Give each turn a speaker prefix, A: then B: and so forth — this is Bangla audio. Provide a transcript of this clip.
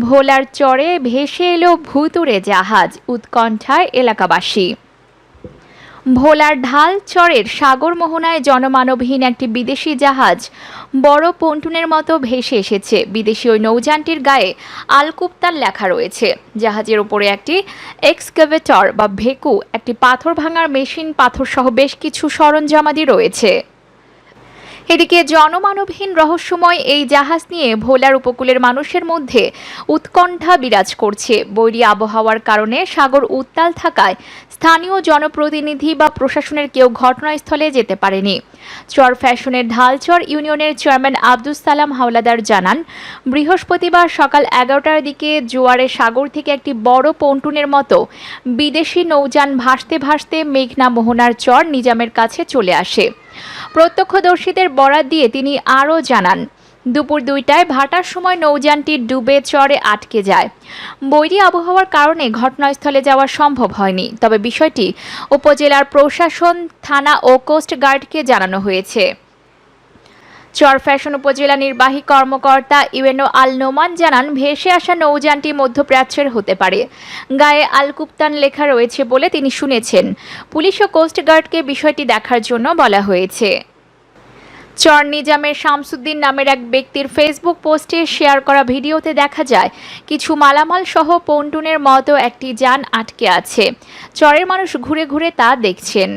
A: ভোলার চরে ভেসে এলো ভুতুরে জাহাজ, উৎকণ্ঠায় এলাকাবাসী। ভোলার ঢাল চরের সাগর মোহনায় জনমানবহীন একটি বিদেশি জাহাজ বড় পন্টুনের মতো ভেসে এসেছে। বিদেশি ওই নৌযানটির গায়ে আলকুপ্তার লেখা রয়েছে। জাহাজের ওপরে একটি এক্সকেভেটর বা ভেকু, একটি পাথর ভাঙার মেশিন, পাথরসহ বেশ কিছু সরঞ্জামাদি রয়েছে। এদিকে জনমানবহীন রহস্যময় এই জাহাজ নিয়ে ভোলার উপকূলের মানুষের মধ্যে উৎকণ্ঠা বিরাজ করছে। বৈরী আবহাওয়ার কারণে সাগর উত্তাল থাকায় স্থানীয় জনপ্রতিনিধি বা প্রশাসনের কেউ ঘটনাস্থলে যেতে পারেনি। চর ফ্যাশনের ঢালচর ইউনিয়নের চেয়ারম্যান আব্দুস সালাম হাওলাদার জানান, বৃহস্পতিবার সকাল এগারোটার দিকে জোয়ারে সাগর থেকে একটি বড় পন্টুনের মতো বিদেশি নৌযান ভাসতে ভাসতে মেঘনা মোহনার চর নিজামের কাছে চলে আসে। প্রত্যক্ষদর্শীদের বরাত দিয়ে তিনি আরও জানান, দুপুর দুইটায় ভাটার সময় নৌযানটি ডুবে চরে আটকে যায়। বৈরী আবহাওয়ার কারণে ঘটনাস্থলে যাওয়া সম্ভব হয়নি, তবে বিষয়টি উপজেলার প্রশাসন, থানা ও কোস্টগার্ডকে জানানো হয়েছে। চর ফ্যাশন উপজেলা নির্বাহী কর্মকর্তা ইউএনও আল নোমান জানান, ভেসে আসা নৌযানটি মধ্যপ্রাচ্যের হতে পারে। গায়ে আল কুপ্তান লেখা রয়েছে বলে তিনি শুনেছেন। পুলিশ ও কোস্টগার্ডকে বিষয়টি দেখার জন্য বলা হয়েছে। চর নিজামের শামসুদ্দিন নামের এক ব্যক্তির ফেসবুক পোস্টে শেয়ার করা ভিডিওতে দেখা যায়, কিছু মালামাল সহ পন্টুনের মতো একটি যান আটকে আছে। চরের মানুষ ঘুরে ঘুরে তা দেখছেন।